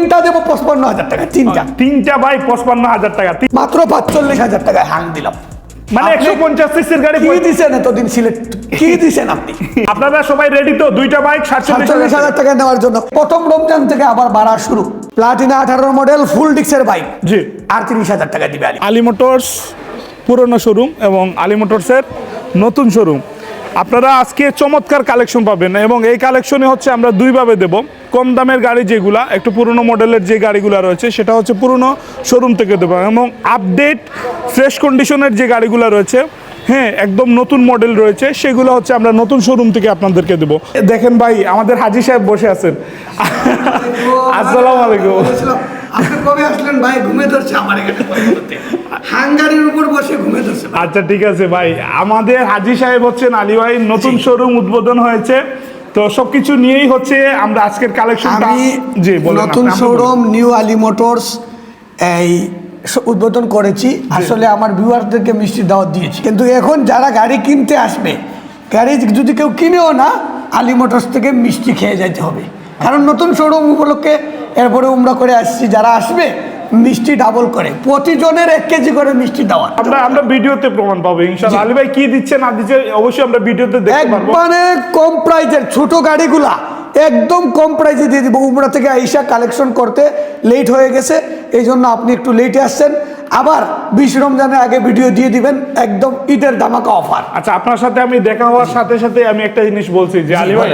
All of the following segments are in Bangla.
তিনটা দেবো পঁচপান্ন হাজার টাকা তিনটা। তিনটা বাইক পঁচপান্ন হাজার টাকা। মাত্র পাঁচচল্লিশ হাজার টাকা হ্যাং দিলাম। মানে একশো পঞ্চাশ সিসির গাড়ি কি দিছেন এতদিন সিলেট? কি দিছেন আপনি? আপনারা সবাই রেডি তো? দুইটা বাইক সাতচল্লিশ হাজার টাকা। নেওয়ার জন্য। প্রথম রমজান থেকে আবার বাড়া শুরু। প্লাটিনা আঠারো মডেল ফুল ডিক্সের বাইক জি। আর তিরিশ হাজার টাকা দিবে আলী মোটরস পুরনো শোরুম এবং আলী মোটরসের নতুন শোরুম আপনারা আজকে চমৎকার কালেকশন পাবেন এবং এই কালেকশনে হচ্ছে আমরা দুইভাবে দেব। কম দামের গাড়ি যেগুলা একটু পুরনো মডেলের যে গাড়িগুলো রয়েছে সেটা হচ্ছে পুরনো শোরুম থেকে দেবো। এবং আপডেট ফ্রেশ কন্ডিশনের যে গাড়িগুলো রয়েছে হ্যাঁ একদম নতুন মডেল রয়েছে সেগুলো হচ্ছে আমরা নতুন শোরুম থেকে আপনাদেরকে দেবো। দেখেন ভাই আমাদের হাজি সাহেব বসে আছেন। আসসালামু আলাইকুম। আপনি কবে আসলেন ভাই? ঘুমে ধরছে আমার এখানে হাঙ্গারির উপর বসে ঘুমে ধরছে আচ্ছা ঠিক আছে ভাই। আমাদের হাজি সাহেব হচ্ছেন আলী ভাই নতুন শোরুম উদ্বোধন হয়েছে। তো সবকিছু নিয়েই হচ্ছে আমরা আজকের কালেকশনটা আমি জি বলুন নতুন। শোরুম নিউ আলী মোটরস এই উদ্বোধন করেছি। আসলে আমার ভিউয়ারদেরকে মিষ্টি দাওয়াত দিয়েছি। কিন্তু এখন যারা গাড়ি কিনতে আসবে গাড়ি যদি কেউ কিনেও না আলী মোটরস থেকে মিষ্টি খেয়ে যাইতে হবে। কারণ নতুন শোরুম উপলক্ষে এরপরে উমরা করে আসছি যারা আসবে মিষ্টি ডাবল করে। প্রতিজনের এক কেজি করে মিষ্টি দেওয়া আমরা আমরা ভিডিওতে প্রমাণ পাবো ইনশাআল্লাহ। আলী ভাই কি দিচ্ছে না দিচ্ছে অবশ্যই আমরা ভিডিওতে দেখতে পারব। মানে কম প্রাইজের ছোট গাড়িগুলা একদম কম প্রাইজে দিয়ে দিব। উমরা থেকে আইসা কালেকশন করতে লেট হয়ে গেছে এই জন্য আপনি একটু লেটে আসছেন। আবার বিশ রমজানের আগে ভিডিও দিয়ে দিবেন একদম ঈদের ধামাকা অফার আচ্ছা আপনার সাথে আমি দেখা হওয়ার সাথে সাথে আমি একটা জিনিস বলছি যে আলী ভাই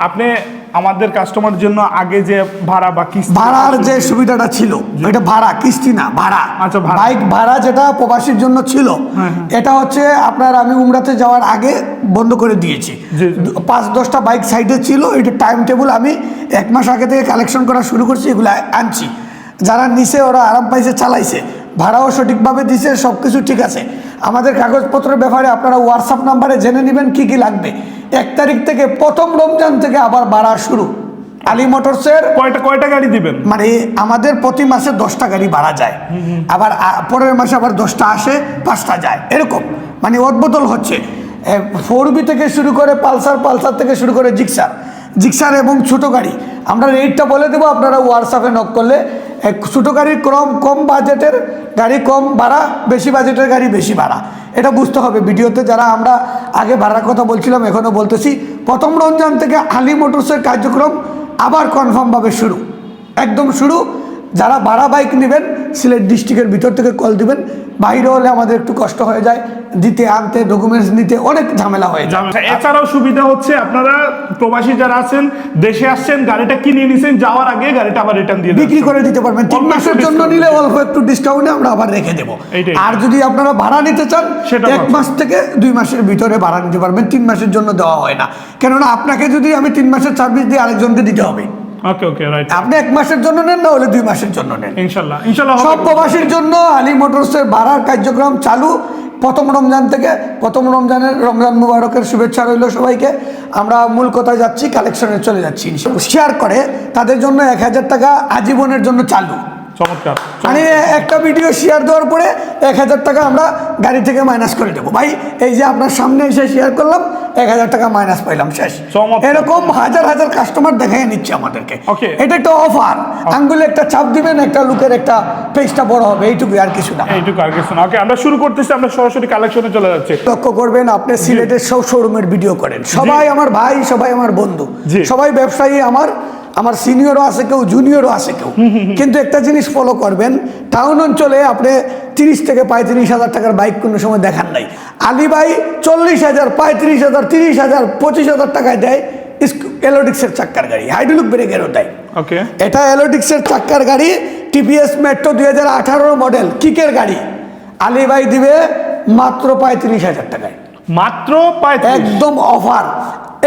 আপনি আমাদের কাস্টমার জন্য আগে যে ভাড়া বা কিস্তি ভাড়ার যে সুবিধাটা ছিল এটা ভাড়া কিস্তি না ভাড়া। আচ্ছা। বাইক ভাড়া যেটা প্রবাসীর জন্য ছিল এটা হচ্ছে আপনার আমি উমরাতে যাওয়ার আগে বন্ধ করে দিয়েছি। পাঁচ দশটা বাইক সাইডে ছিল এটা টাইম টেবিল আমি এক মাস আগে থেকে কালেকশন করা শুরু করছি এগুলো আনছি। যারা নিছে ওরা আরাম পাইছে চালাইছে। ভাড়াও সঠিকভাবে দিছে সব কিছু ঠিক আছে। আমাদের কাগজপত্রের ব্যাপারে আপনারা হোয়াটসঅ্যাপ নাম্বারে জেনে নেবেন কি কি লাগবে। এক তারিখ থেকে প্রথম রমজান থেকে আবার বাড়া শুরু। আলী মোটরসের কয়টা কয়টা গাড়ি দিবেন? মানে আমাদের প্রতি মাসে দশটা গাড়ি বাড়া যায়। আবার পরের মাসে আবার দশটা আসে পাঁচটা যায়। এরকম। মানে অদবদল হচ্ছে। ফোর বি থেকে শুরু করে পালসার পালসার থেকে শুরু করে জিক্সার। জিক্সার এবং ছোট গাড়ি। আমরা রেটটা বলে দেবো আপনারা হোয়াটসঅ্যাপে নক করলে এক ছোটো গাড়ির ক্রম কম বাজেটের গাড়ি, কম ভাড়া, বেশি বাজেটের গাড়ি, বেশি ভাড়া। এটা বুঝতে হবে। ভিডিওতে যারা আমরা আগে ভাড়ার কথা বলছিলাম এখনও বলতেছি, প্রথম রমজান থেকে আলি মোটরসের কার্যক্রম আবার কনফার্মভাবে শুরু। একদম শুরু। যারা ভাড়া বাইক নেবেন সিলেট ডিস্ট্রিক্টের ভিতর থেকে কল দিবেন। বাইরে হলে আমাদের একটু কষ্ট হয়ে যায় দিতে আনতে ডকুমেন্টস নিতে অনেক ঝামেলা হয়ে যায়। এছাড়াও সুবিধা হচ্ছে আপনারা প্রবাসী যারা আছেন দেশে আসছেন গাড়িটা কিনে নিছেন যাওয়ার আগে গাড়িটা আবার রিটার্ন দিয়ে বিক্রি করে দিতে পারবেন। তিন মাসের জন্য নিলে অল্প একটু ডিসকাউন্টে আমরা আবার রেখে দেবো। আর যদি আপনারা ভাড়া নিতে চান সেটা এক মাস থেকে দুই মাসের ভিতরে ভাড়া নিতে পারবেন। তিন মাসের জন্য দেওয়া হয় না। কেননা আপনাকে যদি আমি তিন মাসের সার্ভিস দিয়ে আরেকজনকে দিতে হবে। ওকে ওকে রাইট আপনি এক মাসের জন্য নেন না হলে দুই মাসের জন্য নেন। ইনশাল্লাহ ইনশাল্লাহ সব প্রবাসীর জন্য আলী মোটরসের ভাড়ার কার্যক্রম চালু। প্রথম রমজান থেকে প্রথম রমজানের রমজান মুবারকের শুভেচ্ছা রইল সবাইকে। আমরা মূল কথায় যাচ্ছি কালেকশনে চলে যাচ্ছি শেয়ার করে তাদের জন্য এক হাজার টাকা আজীবনের জন্য চালু। চমৎকার মানে একটা ভিডিও শেয়ার দেওয়ার পরে এক হাজার টাকা আমরা গাড়ি থেকে মাইনাস করে দেবো। ভাই এই যে আপনার সামনে এসে শেয়ার করলাম এক হাজার টাকা মাইনাস পাইলাম শেষ। এরকম হাজার হাজার কাস্টমার দেখাই নিচ্ছে আমাদেরকে। এটা একটা অফার আঙ্গুলে একটা চাপ দিবেন একটা লুকের একটা পেজটা বড় হবে এইটুকু আর কিছু না। এইটুকু আর কিছু না। ওকে আমরা শুরু করতেছি আমরা সরাসরি কালেকশনে চলে যাচ্ছি। লক্ষ্য করবেন আপনি সিলেটের সব শোরুমের ভিডিও করেন। সবাই আমার ভাই সবাই আমার বন্ধু। সবাই ব্যবসায়ী আমার। আমার সিনিয়রও আছে কেউ জুনিয়রও আছে কেউ। কিন্তু একটা জিনিস ফলো করবেন টাউন অঞ্চলে আপনি তিরিশ থেকে পঁয়ত্রিশ হাজার টাকার বাইক কোনো সময় দেখান নাই। আলী ভাই চল্লিশ হাজার পঁয়ত্রিশ হাজার তিরিশ হাজার পঁচিশ হাজার টাকায় দেয় এলোডিক্সের চাক্কার গাড়ি হাইড্রোলিক ব্রেকেরও দেয়। ওকে। এটা এলোডিক্সের চাক্কার গাড়ি টিপিএস মেট্রো দুই হাজার আঠারো মডেল কিকের গাড়ি। আলী ভাই দিবে মাত্র পঁয়ত্রিশ হাজার টাকায়। মাত্র একদম অফার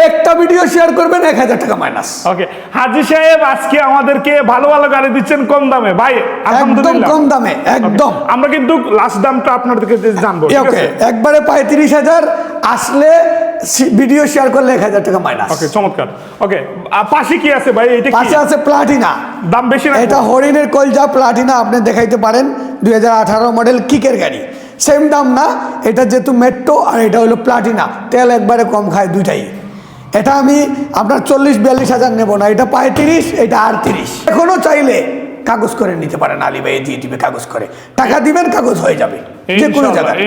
একটা ভিডিও শেয়ার করবেন এক হাজার টাকা মাইনাস ওকে হাজি সাহেব আজকে আমাদেরকে ভালো ভালো গাড়ি দিচ্ছেন কম দামে। ভাই একদম কম দামে একদম। আমরা কিন্তু লাস্ট দামটা আপনাদেরকে জানব ঠিক ওকে একবারে পঁয়ত্রিশ হাজার আসলে ভিডিও শেয়ার করলে এক হাজার টাকা মাইনাস ওকে চমৎকার। ওকে পাশে কি আছে ভাই? এটা পাশে আছে প্লাটিনা দাম বেশি না এটা হরিণের কলজা প্লাটিনা আপনি দেখাইতে পারেন। দুই হাজার আঠারো মডেল কিকের গাড়ি। সেম দাম না এটা যেহেতু মেট্রো আর এটা হলো প্লাটিনা তেল একবারে কম খায় দুইটাই। এটা আমি আপনার চল্লিশ বিয়াল্লিশ হাজার নেব না এটা পঁয়ত্রিশ এটা আটত্রিশ। এখনও চাইলে কাগজ করে নিতে পারেন আলী ভাই দিয়ে দিবে কাগজ করে। টাকা দিবেন কাগজ হয়ে যাবে। যে কোনো জায়গায়।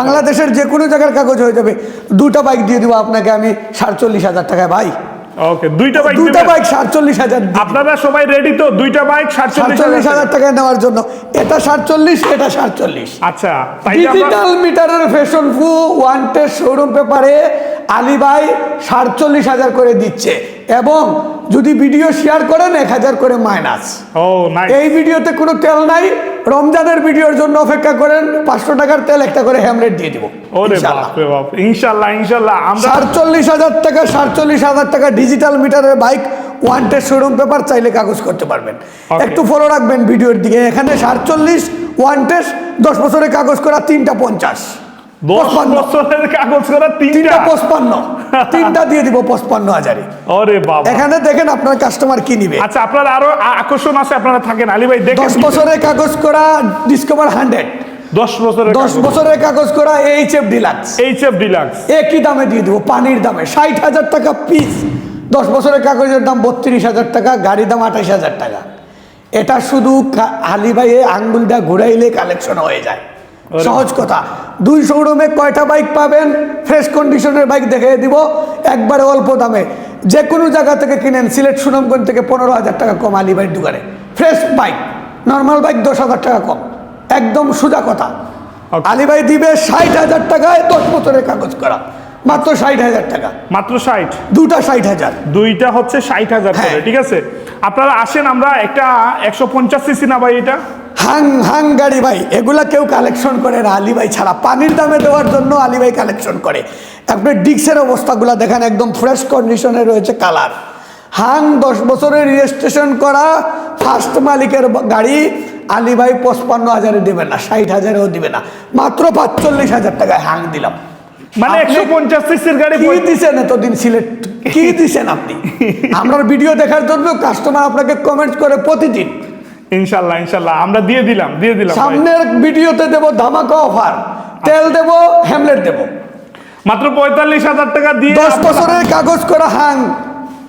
বাংলাদেশের যে কোনো জায়গার কাগজ হয়ে যাবে। দুটা বাইক দিয়ে দিব আপনাকে আমি সাতচল্লিশ হাজার টাকায় ভাই। ওকে দুইটা বাইক দুইটা বাইক সাতচল্লিশ হাজার আপনারা সবাই রেডি তো? দুইটা বাইক সাতচল্লিশ হাজার টাকা। নেওয়ার জন্য। এটা সাতচল্লিশ এটা সাতচল্লিশ। আচ্ছা ডিজিটাল মিটারের ফ্যাশন ফু ওয়ান্টেড শোরুম পেপারে আলী ভাই সাতচল্লিশ হাজার করে দিচ্ছে। এবং যদি ভিডিও শেয়ার করেন এক হাজার করে মাইনাস ও এই ভিডিওতে কোনো তেল নাই। রমজানের ভিডিওর জন্য অপেক্ষা করেন পাঁচশো টাকার তেল একটা করে হ্যামলেট দিয়ে দিব। ইনশাল্লাহ। ইনশাল্লাহ সাতচল্লিশ হাজার টাকা সাতচল্লিশ হাজার টাকা ডিজিটাল মিটারের বাইক ওয়ান্টেড শোরুম পেপার চাইলে কাগজ করতে পারবেন। একটু ফলো রাখবেন ভিডিওর দিকে। এখানে সাতচল্লিশ ওয়ান্টেড দশ বছরের কাগজ করা তিনটা পঞ্চাশ। দশ। বছরের কাগজ করা তিনটা পঁচপান্ন। তিনটা দিয়ে দিব পঁচপান্ন হাজারে। ওরে বাবা। এখানে দেখেন আপনার কাস্টমার কি নিবে। আচ্ছা আপনার আরও আকর্ষণ আছে আপনারা থাকেন। আলী ভাই দেখেন দশ বছরের কাগজ করা ডিসকভার হান্ড্রেড দশ বছরের দশ বছরের কাগজ করা H F deluxe H F deluxe একই দামে দিয়ে দেবো পানির দামে। ষাট হাজার টাকা পিস দশ বছরের কাগজের দাম বত্রিশ হাজার টাকা গাড়ির দাম আঠাশ হাজার টাকা। এটা শুধু কা- আলী আঙ্গুলটা ঘুরাইলে কালেকশন হয়ে যায়। সহজ কথা। দুই শোরুমে কয়টা বাইক পাবেন? ফ্রেশ কন্ডিশনের বাইক দেখে দিব একবারে অল্প দামে। যে কোনো জায়গা থেকে কিনেন সিলেট সুনামগঞ্জ থেকে পনেরো হাজার টাকা কম আলিবাইয়ের দোকানে। ফ্রেশ বাইক নর্মাল বাইক দশ হাজার টাকা কম। একদম সোজা কথা। আলিবাই দিবে ষাট হাজার টাকায় দশ বছরের কাগজ করা। মাত্র ষাট হাজার টাকা। মাত্র ষাট? দুটা ষাট হাজার। দুইটা হচ্ছে ষাট হাজার করে হ্যাঁ। ঠিক আছে? আপনারা আসেন আমরা একটা একশো পঞ্চাশ সিসি না ভাই এটা? হাং হাং গাড়ি ভাই এগুলা কেউ কালেকশন করে না আলী ভাই ছাড়া। পানির দামে দেওয়ার জন্য আলী ভাই কালেকশন করে। আপনি ডিক্সের অবস্থাগুলো দেখেন একদম ফ্রেশ কন্ডিশনে রয়েছে কালার হাং দশ বছরের রেজিস্ট্রেশন করা ফার্স্ট মালিকের গাড়ি আলী ভাই পঁচপান্ন হাজারে দেবে না ষাট হাজারেও দিবে না। মাত্র পাঁচচল্লিশ হাজার টাকায় হাং দিলাম। মানে একশো পঞ্চাশ সিসির গাড়ি কি দিছেন এতদিন সিলেট কি দিছেন আপনি? আমরা ভিডিও দেখার জন্য কাস্টমার আপনাকে কমেন্ট করে প্রতিদিন। ইনশাল্লাহ ইনশাল্লাহ। আমরা দিয়ে দিলাম দিয়ে দিলাম। সামনের ভিডিওতে দেব ধামাকা অফার তেল দেব হ্যামলেট দেব। মাত্র পঁয়তাল্লিশ হাজার টাকা দিয়ে দশ বছরের কাগজ করা হাং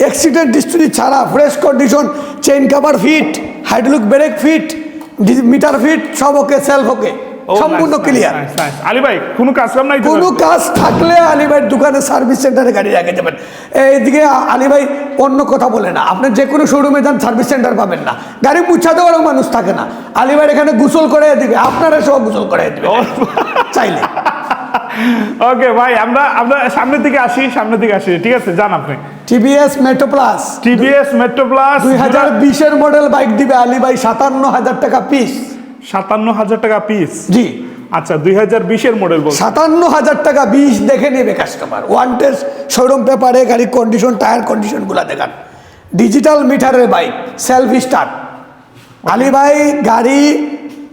অ্যাক্সিডেন্ট হিস্ট্রি ছাড়া fresh condition chain cover fit hydraulic brake fit meter fit সব ওকে সেলফ ওকে। সম্পূর্ণ ক্লিয়ার. আলী ভাই কোনো কাজ কাম নাই কোনো কাজ থাকলে আলিভাইয়ের দোকানে সার্ভিস সেন্টারে গাড়ি রেখে যাবেন এইদিকে আলিভাই অন্য কথা বলে না। আপনি যে কোনো শোরুমে যান সার্ভিস সেন্টার পাবেন না। গাড়ি মুছা দেওয়ারও মানুষ থাকে না। আলিভাইয়ের এখানে গোসল করে দিবে। আপনারা সব গোসল করে দিবে। চাইলে। ওকে ভাই আমরা আমরা সামনের দিকে আসি সামনের দিকে আসি। ঠিক আছে যান আপনি। TVS metro plus TVS metro plus দুই হাজার বিশের মডেল বাইক দিবে আলিভাই সাতান্ন হাজার টাকা পিস সাতান্ন হাজার টাকা পিস জি। আচ্ছা দুই হাজার বিশের মডেল বল সাতান্ন হাজার টাকা বিষ দেখে নেবে কাস্টমার ওয়ান টেস্ট শোরুম পেপারে গাড়ির কন্ডিশন টায়ার কন্ডিশনগুলো দেখান। ডিজিটাল মিটারের বাইক সেলফ স্টার্ট আলী ভাই গাড়ি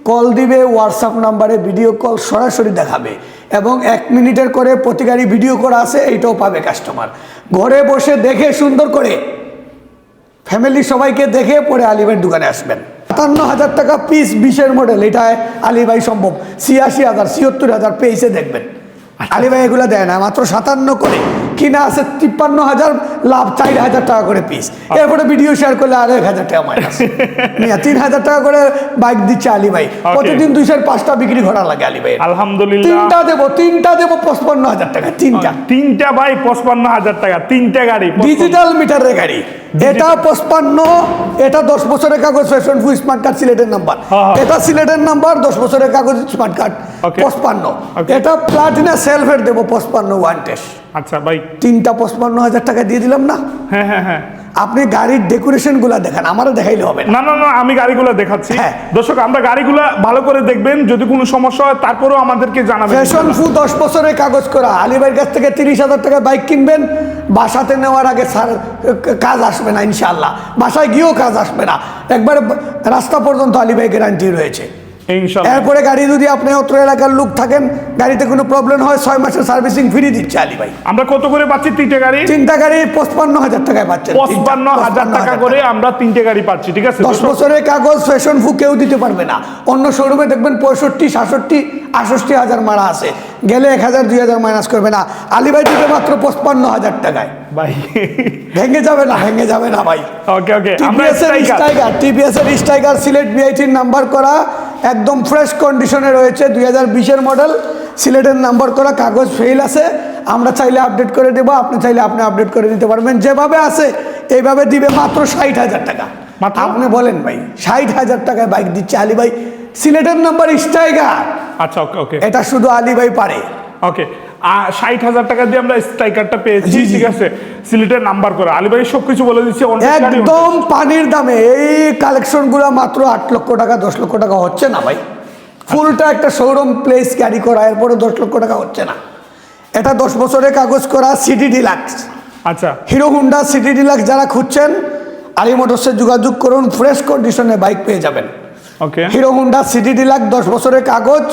কল দিবে হোয়াটসঅ্যাপ নাম্বারে ভিডিও কল সরাসরি দেখাবে। এবং এক মিনিটের করে প্রতি গাড়ি ভিডিও করা আছে এইটাও পাবে কাস্টমার ঘরে বসে দেখে সুন্দর করে ফ্যামিলি সবাইকে দেখে পরে আলিভাইয়ের দোকানে আসবেন। সাতান্ন হাজার টাকা পিস বিশের মডেল এটা আলিবাই সম্ভব। ছিয়াশি হাজার ছিয়াত্তর হাজার পেয়েছে দেখবেন। আলিবাই এগুলো দেয় না মাত্র সাতান্ন করে। কিনা আছে তিপ্পান্ন হাজার লাভ চার হাজার টাকা করে পিস এরপরে ভিডিও শেয়ার করলে আর এক হাজার টাকা মাইনাস তিন হাজার টাকা করে বাইক দিচ্ছে আলী ভাই প্রতিদিন দুইশোর পাঁচটা বিক্রি করা লাগে আলী ভাই আলহামদুলিল্লাহ। তিনটা দেবো তিনটা দেবো পঁচপান্ন হাজার টাকা তিনটা। তিনটা ভাই পঁচপান্ন হাজার টাকা তিনটা গাড়ি ডিজিটাল মিটারের গাড়ি। এটা পঁচপান্ন এটা দশ বছরের কাগজ ফ্যাশন ফু স্মার্ট কার্ড সিলেটের নাম্বার হ্যাঁ, হ্যাঁ। এটা সিলেটের নাম্বার দশ বছরের কাগজ স্মার্ট কার্ড পঁচপান্ন. এটা প্লাটিনা সেলফের দেবো পঁচপান্ন ওয়ান টেস্ট আচ্ছা ভাই। তিনটা পঁচপান্ন হাজার টাকা দিয়ে দিলাম না? হ্যাঁ হ্যাঁ হ্যাঁ। আপনি গাড়ির ডেকোরেশনগুলা দেখান আমারও দেখাইলে হবে না। না না আমি গাড়িগুলো দেখাচ্ছি। হ্যাঁ। দর্শক আমরা গাড়িগুলো ভালো করে দেখবেন যদি কোনো সমস্যা হয় তারপরেও আমাদেরকে জানাবেন। ফ্যাশন ফু দশ বছরের কাগজ করা আলিবাইয়ের কাছ থেকে তিরিশ হাজার টাকা বাইক কিনবেন বাসাতে নেওয়ার আগে স্যার কাজ আসবে না ইনশাল্লাহ বাসায় গিয়েও কাজ আসবে না। একবারে রাস্তা পর্যন্ত আলিবাই গ্যারান্টি রয়েছে। এরপরে গাড়ি যদি আপনি অত্র এলাকার লোক থাকেন গাড়িতে কোনো প্রবলেম হয় ছয় মাসের সার্ভিসিং ফ্রি দিচ্ছে আলী ভাই। আমরা কত করে পাচ্ছি তিনটে গাড়ি? তিনটা গাড়ি পঁচপান্ন হাজার টাকায় পাচ্ছেন। পঁচপান্ন হাজার টাকা করে আমরা তিনটে গাড়ি পাচ্ছি ঠিক আছে? দশ বছরের কাগজ ফ্যাশন ফু কেউ দিতে পারবে না। অন্য শোরুমে দেখবেন পঁয়ষট্টি সাতষট্টি আষট্টি হাজার মারা আছে। গেলে এক হাজার দুই হাজার মাইনাস করবে না। আলিবাই দিতে মাত্র পঁচপান্ন হাজার টাকায়। ভাই। ভেঙে যাবে না ভেঙে যাবে না ভাই। ওকে ওকে টিপিএস এর। স্ট্রাইকার টিপিএস এর স্ট্রাইকার সিলেট বিআইটির নাম্বার করা। একদম ফ্রেশ কন্ডিশনে রয়েছে। দুই হাজার বিশের মডেল সিলেটের নাম্বার করা কাগজ ফেল আছে। আমরা চাইলে আপডেট করে দেবো আপনি চাইলে আপনি আপডেট করে দিতে পারবেন। যেভাবে আছে এইভাবে দিবে মাত্র ষাট হাজার টাকা। মাত্র? আপনি বলেন ভাই ষাট হাজার টাকায় বাইক দিচ্ছে আলী ভাই সিলেটের নাম্বার স্টাইগার আচ্ছা ওকে ওকে এটা শুধু আলী ভাই পারে। ওকে ষাট হাজার টাকা দিয়ে আমরা স্ট্রাইকারটা পেয়েছি। ঠিক আছে? সিলেটের নাম্বার করে। আলী ভাই সব কিছু বলে দিচ্ছে। একদম পানির দামে এই কালেকশনগুলো মাত্র আট লক্ষ টাকা দশ লক্ষ টাকা হচ্ছে না ভাই। ফুলটা একটা শোরুম প্লেস গাড়ি করা এরপরে দশ লক্ষ টাকা হচ্ছে না। এটা দশ বছরের কাগজ করা সিটি ডিলাক্স আচ্ছা। হিরো হুন্ডা সিটি ডিলাক্স যারা খুঁজছেন আলী মোটরসে যোগাযোগ করুন ফ্রেশ কন্ডিশনে বাইক পেয়ে যাবেন। Okay hero honda city deluxe দশ বছরের কাগজ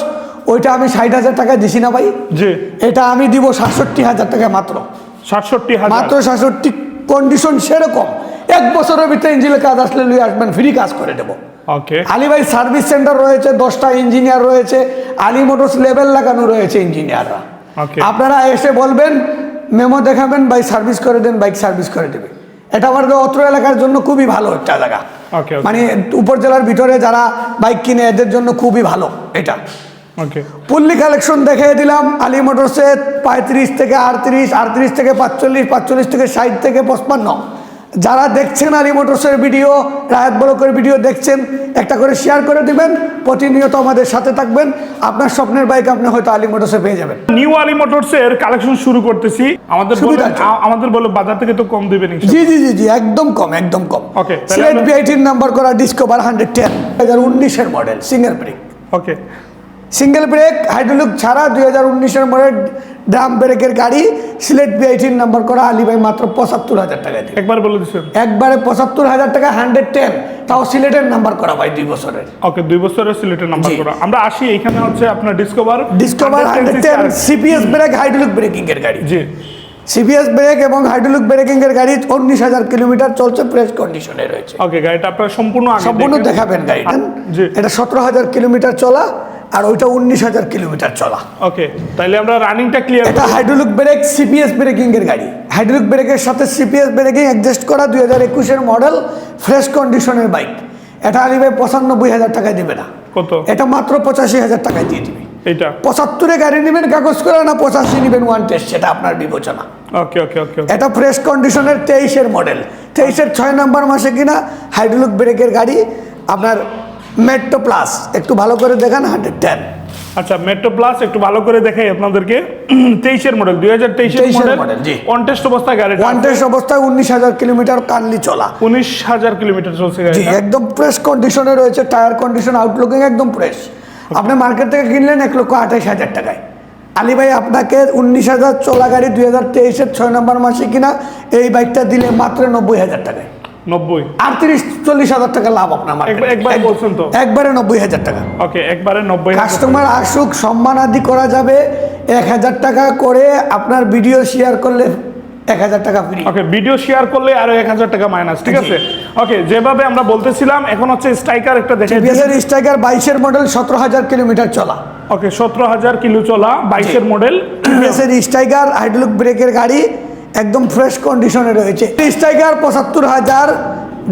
ওইটা আমি ষাট হাজার টাকা দিছি না ভাই। জি। এটা আমি দিব সাতষট্টি হাজার টাকা মাত্র। সাতষট্টি হাজার। মাত্র সাতষট্টি কন্ডিশন সেরকম। এক বছরের ভিতরে ইঞ্জিনের কাজ আসলে লুই আসবেন ফ্রি কাজ করে দেবো। ওকে আলী ভাই সার্ভিস সেন্টার রয়েছে দশটা ইঞ্জিনিয়ার রয়েছে আলী মোটরস লেভেল লাগানো রয়েছে ইঞ্জিনিয়াররা আপনারা এসে বলবেন মেমো দেখাবেন বাইক সার্ভিস করে দেন বাইক সার্ভিস করে দেবে। এটা আমার অত্র এলাকার জন্য খুবই ভালো একটা জায়গা. মানে উপজেলার ভিতরে যারা বাইক কিনে এদের জন্য খুবই ভালো এটা। পুল্লি কালেকশন দেখিয়ে দিলাম। আলী মোটরসে পঁয়ত্রিশ থেকে আটত্রিশ আটত্রিশ থেকে পাঁচচল্লিশ পাঁচচল্লিশ থেকে ষাট থেকে পঁচপান্ন। যারা দেখছেন আলী মোটরসের ভিডিও রায়ত বলকের ভিডিও দেখছেন একটা করে শেয়ার করে দিবেন প্রতিনিয়ত আমাদের সাথে থাকবেন। আপনার স্বপ্নের বাইক আপনি হয়তো আলী মোটরসে পেয়ে যাবেন। নিউ আলী মোটরসের কালেকশন শুরু করতেছি। আমাদের আমাদের বলে বাজার থেকে তো কম দিবেন জি জি জি জি একদম কম একদম কম। ওকে সিলেট বিআইটির নাম্বার করা ডিসকভার হান্ড্রেড টেন দু হাজার উনিশের model singer brake okay single brake hydraulic ছাড়া দুই হাজার উনিশের মডেল ড্রাম ব্রেকের গাড়ি সিলেট বিআইটির নাম্বার করা আলী ভাই মাত্র পঁচাত্তর হাজার টাকা দিয়ে। একবার বলে দিচ্ছেন একবারে পঁচাত্তর হাজার টাকা হান্ড্রেড টেন তাও সিলেটের নাম্বার করা ভাই দুই বছরের। ওকে দুই বছরের সিলেটের নাম্বার করা। আমরা আসি এখানে হচ্ছে আপনার discover discover hundred ten CPS brake hydraulic braking এর গাড়ি। জি। সিপিএস ব্রেক এবং হাইড্রোলিক ব্রেকিং এর গাড়ি উনিশ হাজার কিলোমিটার চলছে ফ্রেশ কন্ডিশনে রয়েছে। ওকে গাড়িটা আপনার সম্পূর্ণ সম্পূর্ণ দেখাবেন গাড়িটা। এটা সতেরো হাজার কিলোমিটার চলা আর ওইটা উনিশ হাজার কিলোমিটার চলা। ওকে তাহলে আমরা রানিংটা ক্লিয়ার এটা হাইড্রোলিক ব্রেক সিপিএস ব্রেকিং এর গাড়ি। হাইড্রোলিক ব্রেকের সাথে সিপিএস ব্রেকিং অ্যাডজাস্ট করা দুই হাজার একুশের মডেল ফ্রেশ কন্ডিশনের বাইক এটা আলিভাই পঁচানব্বই হাজার টাকায় দিবে না। কত? এটা মাত্র পঁচাশি হাজার টাকায় দিয়ে দিবে। এইটা? পঁচাত্তরে গাড়ি নেবেন কাগজ করে না পঁচাশি নেবেন ওয়ান টেস্ট সেটা আপনার বিবেচনা। ওকে ওকে ওকে এটা ফ্রেশ কন্ডিশনের তেইশের মডেল তেইশের ছয় নম্বর মাসে কিনা হাইড্রোলিক ব্রেকের গাড়ি আপনার মেট্রো প্লাস একটু ভালো করে দেখান হান্ড্রেড টেন আচ্ছা মেট্রো প্লাস একটু ভালো করে দেখাই আপনাদেরকে। তেইশের মডেল দুই হাজার তেইশের 23 এর মডেল model, জি। কন্টেস্ট অবস্থায় গাড়িটা ওয়ান টেস্ট অবস্থায় উনিশ হাজার কিলোমিটার কানলি চলা। উনিশ হাজার কিলোমিটার চলছে জি গাড়িটা একদম ফ্রেশ কন্ডিশনে রয়েছে টায়ার কন্ডিশন আউটলুকিং একদম ফ্রেশ আপনি মার্কেট থেকে কিনলেন এক লক্ষ আঠাইশ হাজার টাকায়। আলী ভাই আপনাকে উনিশ হাজার চলা গাড়ি দুই হাজার তেইশের ছয় নম্বর মাসে কিনা এই বাইকটা দিলে মাত্র নব্বই হাজার টাকায়। নব্বই। আটত্রিশ চল্লিশ হাজার টাকা লাভ আপনার একবার- বলছেন তো। একবারে নব্বই হাজার টাকা। ওকে একবারে নব্বই কাস্টমার আসুক সম্মান আদি করা যাবে। এক হাজার টাকা করে আপনার ভিডিও শেয়ার করলে এক হাজার টাকা ফ্রি ওকে ভিডিও শেয়ার করলে আরও এক হাজার টাকা মাইনাস ঠিক আছে? ওকে যেভাবে আমরা বলতেছিলাম এখন হচ্ছে স্ট্রাইকার একটা দেখে টিভিএসের স্ট্রাইকার বাইশের মডেল সতেরো হাজার কিলোমিটার চলা। ওকে সতেরো হাজার কিলো চলা বাইশের মডেল টিভিএসের স্ট্রাইকার হাইড্রোলিক ব্রেকের গাড়ি একদম ফ্রেশ কন্ডিশনে রয়েছে। স্ট্রাইকার পঁচাত্তর হাজার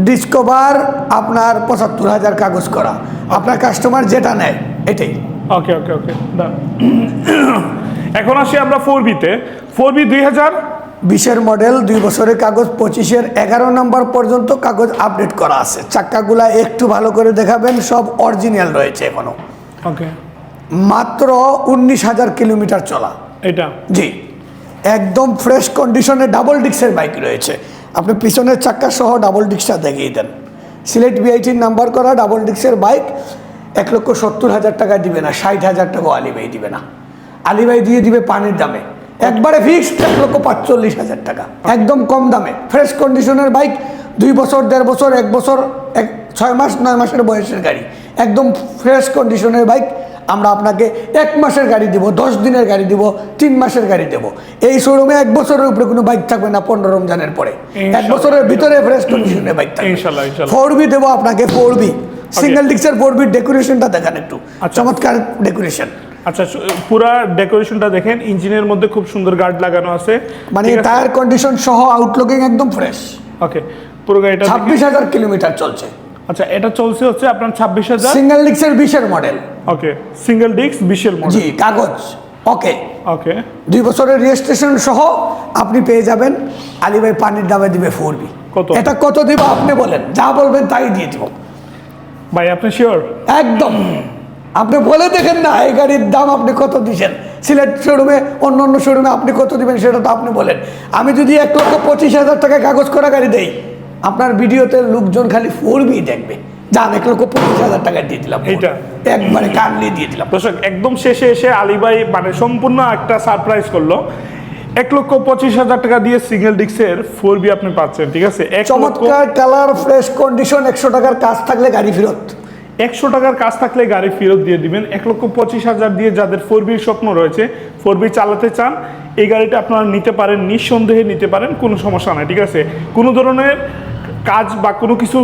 ডিসকভার আপনার পঁচাত্তর হাজার কাগজ করা। আপনার কাস্টমার যেটা নেয় এটাই। ওকে ওকে ওকে এখন আসি আমরা ফোর বিতে ফোর বি দুই হাজার? বিশের মডেল দুই বছরের কাগজ পঁচিশের এগারো নম্বর পর্যন্ত কাগজ আপডেট করা আছে। চাক্কাগুলা একটু ভালো করে দেখাবেন সব অরিজিনাল রয়েছে এখনও। ওকে মাত্র উনিশ হাজার কিলোমিটার চলা। এটা? জি। একদম ফ্রেশ কন্ডিশনে ডাবল ডিক্সের বাইক রয়েছে। আপনি পিছনের চাক্কা সহ ডাবল ডিক্সটা দেখিয়ে দেন। সিলেট বিআইটির নাম্বার করা ডাবল ডিক্সের বাইক এক লক্ষ সত্তর হাজার টাকা দিবে না, ষাট হাজার টাকা আলিবাই দিবে না। আলিবাই দিয়ে দিবে পানির দামে। একবারে ফিক্সড এক লক্ষ পাঁচচল্লিশ হাজার টাকা। একদম কম দামে। ফ্রেশ কন্ডিশনের বাইক দুই বছর, দেড় বছর, এক বছর, এক, ছয় মাস, নয় মাসের বয়সের গাড়ি। একদম ফ্রেশ কন্ডিশনের বাইক আমরা আপনাকে এক মাসের গাড়ি দিব দশ দিনের গাড়ি দিব তিন মাসের গাড়ি দেব। এই শোরুমে এক বছরের উপরে কোনো বাইক থাকবে না পনেরো রমজানের পরে। এক বছরের ভিতরে ফ্রেশ কন্ডিশনের বাইক থাকবে। ফোর বি দেবো আপনাকে ফোর বি সিঙ্গেল ডিক্সের ফোর বি ডেকোরেশনটা দেখেন একটু। চমৎকার ডেকোরেশন আচ্ছা পুরা ডেকোরেশনটা দেখেন ইঞ্জিনের মধ্যে খুব সুন্দর গার্ড লাগানো আছে। মানে টায়ার কন্ডিশন সহ আউটলুকিং একদম ফ্রেশ ওকে পুরো গাড়িটা ছাব্বিশ হাজার কিলোমিটার চলছে। আচ্ছা এটা চলছে হচ্ছে আপনার ছাব্বিশ হাজার। সিঙ্গেল ডিক্সের বিশের মডেল ওকে সিঙ্গেল ডিস্ক বিশের মডেল জি কাগজ। ওকে। ওকে। দুই বছরের রেজিস্ট্রেশন সহ আপনি পেয়ে যাবেন আলিভাই পানির দামে দিবে ফোর বি কত? এটা কত দিব আপনি বলেন যা বলবেন তাই দিয়ে দিব। ভাই আপনি শিওর একদম। আপনি বলে দেখেন না এই গাড়ির দাম আপনি কত দিচ্ছেন? সিলেট শোরুমে অন্য অন্য শোরুমে আপনি কত দিবেন সেটা তো আপনি বলেন। আমি যদি এক লক্ষ পঁচিশ হাজার টাকা কাগজ করা গাড়ি দেই আপনার ভিডিওতে লোকজন খালি ফোর বি দেখবে। যান এক লক্ষ পঁচিশ হাজার টাকা দিয়ে দিলাম এইটা? একবারে কানলি দিয়ে দিলাম। দর্শক একদম শেষে এসে আলিবাই মানে সম্পূর্ণ একটা সারপ্রাইজ করল। এক লক্ষ পঁচিশ হাজার টাকা দিয়ে সিঙ্গেল ডিস্কের ফোর বি আপনি পাচ্ছেন ঠিক আছে? চমৎকার কালার ফ্রেশ কন্ডিশন একশো টাকার কাজ থাকলে গাড়ি ফেরত। একশো টাকার কাজ থাকলে গাড়ি ফেরত দিয়ে দিবেন। এক লক্ষ পঁচিশ হাজার দিয়ে যাদের ফোর বির স্বপ্ন রয়েছে ফোর বি চালাতে চান এই গাড়িটা আপনারা নিতে পারেন নিঃসন্দেহে নিতে পারেন কোনো সমস্যা নাই ঠিক আছে? কোনো ধরনের কাজ বা কোনো কিছু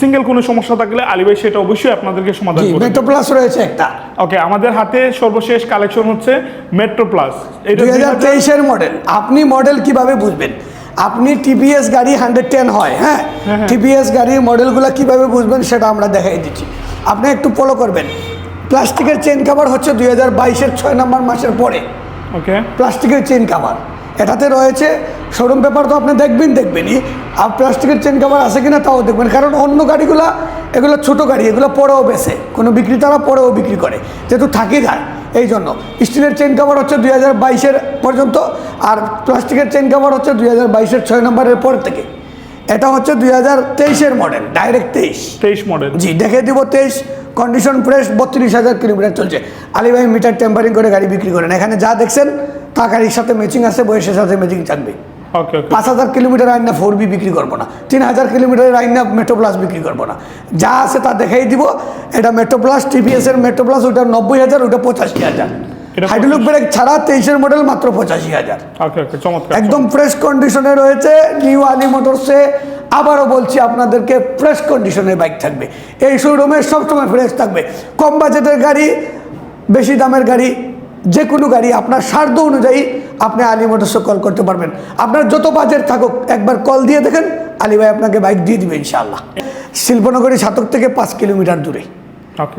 সিঙ্গেল কোনো সমস্যা থাকলে আলিবাই সেটা অবশ্যই আপনাদেরকে সমাধান করবে মেট্রো প্লাস রয়েছে একটা। ওকে আমাদের হাতে সর্বশেষ কালেকশন হচ্ছে মেট্রো প্লাস এটা দুই হাজার তেইশের মডেল আপনি মডেল কীভাবে বুঝবেন? আপনি টিপিএস গাড়ি হান্ড্রেড টেন হয় হ্যাঁ? টিপিএস গাড়ির মডেলগুলো কীভাবে বুঝবেন সেটা আমরা দেখাই দিচ্ছি। আপনি একটু ফলো করবেন। প্লাস্টিকের চেন কাভার হচ্ছে দুই হাজার বাইশের ছয় নম্বর মাসের পরে। ওকে প্লাস্টিকের চেন কাভার এটাতে রয়েছে শোরুম পেপার তো আপনি দেখবেন দেখবেনই। আর প্লাস্টিকের চেন কাভার আছে কিনা তাও দেখবেন। কারণ অন্য গাড়িগুলো এগুলো ছোটো গাড়ি এগুলো পরেও বেছে কোনো বিক্রেতারা পরেও বিক্রি করে। যেহেতু থাকি যায় এই জন্য স্টিলের চেন কাভার হচ্ছে দুই হাজার বাইশের পর্যন্ত আর প্লাস্টিকের চেন কাভার হচ্ছে দুই হাজার বাইশের ছয় নম্বরের পর থেকে। এটা হচ্ছে দুই হাজার তেইশের মডেল ডাইরেক্ট তেইশ। তেইশ মডেল জি দেখে দিব তেইশ। কন্ডিশন ফ্রেশ বত্রিশ হাজার কিলোমিটার চলছে। আলিভাই মিটার টেম্পারিং করে গাড়ি বিক্রি করেন। এখানে যা দেখছেন তা গাড়ির সাথে ম্যাচিং আছে বয়সের সাথে ম্যাচিং থাকবে। পাঁচ হাজার কিলোমিটার আইনা ফোর বি বিক্রি করব না। তিন হাজার কিলোমিটারের আইনা মেট্রো প্লাস বিক্রি করব না। যা আছে তা দেখাই দিব। এটা মেট্রো প্লাস টিভিএস এর মেট্রো প্লাস ওটা নব্বই হাজার ওটা পঁচাশি হাজার। হাইড্রোলিক ব্রেক ছাড়া তেইশের মডেল মাত্র পঁচাশি হাজার। একদম ফ্রেশ কন্ডিশনে রয়েছে নিউ আলি মোটরসে আবারও বলছি আপনাদেরকে ফ্রেশ কন্ডিশনের বাইক থাকবে। এই শোরুমে সবসময় ফ্রেশ থাকবে। কম বাজেটের গাড়ি বেশি দামের গাড়ি যে কোনো গাড়ি আপনার স্বার্থ অনুযায়ী আপনি আলী মোটরসে কল করতে পারবেন। আপনার যত বাজেট থাকুক একবার কল দিয়ে দেখেন আলী ভাই আপনাকে বাইক দিয়ে দিবে ইনশাআল্লাহ। শিল্পনগরী সাতক থেকে পাঁচ কিলোমিটার দূরে।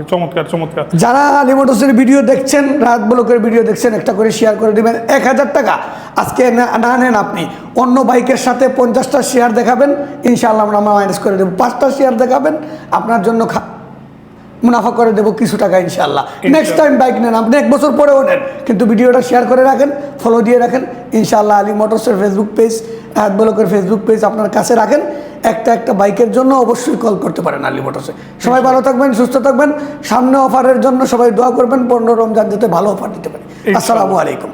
চমৎকার চমৎকার। যারা আলী মোটরসের ভিডিও দেখছেন রাত ব্লকের ভিডিও দেখছেন একটা করে শেয়ার করে দিবেন এক হাজার টাকা। আজকে না নেন আপনি। অন্য বাইকের সাথে পঞ্চাশটা শেয়ার দেখাবেন ইনশাআল্লাহ আমরা মাইনাস করে দেবো। পাঁচটা শেয়ার দেখাবেন আপনার জন্য খা- মুনাফা করে দেবো কিছু টাকা ইনশাল্লাহ নেক্সট টাইম বাইক নেন আপনি এক বছর পরেও নেন কিন্তু ভিডিওটা শেয়ার করে রাখেন ফলো দিয়ে রাখেন। ইনশাল্লাহ আলী মোটরসের ফেসবুক পেজ রাত ব্লকের ফেসবুক পেজ আপনার কাছে রাখেন। একটা একটা বাইকের জন্য অবশ্যই কল করতে পারেন আলী মোটরসে। সবাই ভালো থাকবেন সুস্থ থাকবেন। সামনে অফারের জন্য সবাই দোয়া করবেন পনেরো রমজান যাতে ভালো অফার দিতে পারে। আসসালামু আলাইকুম।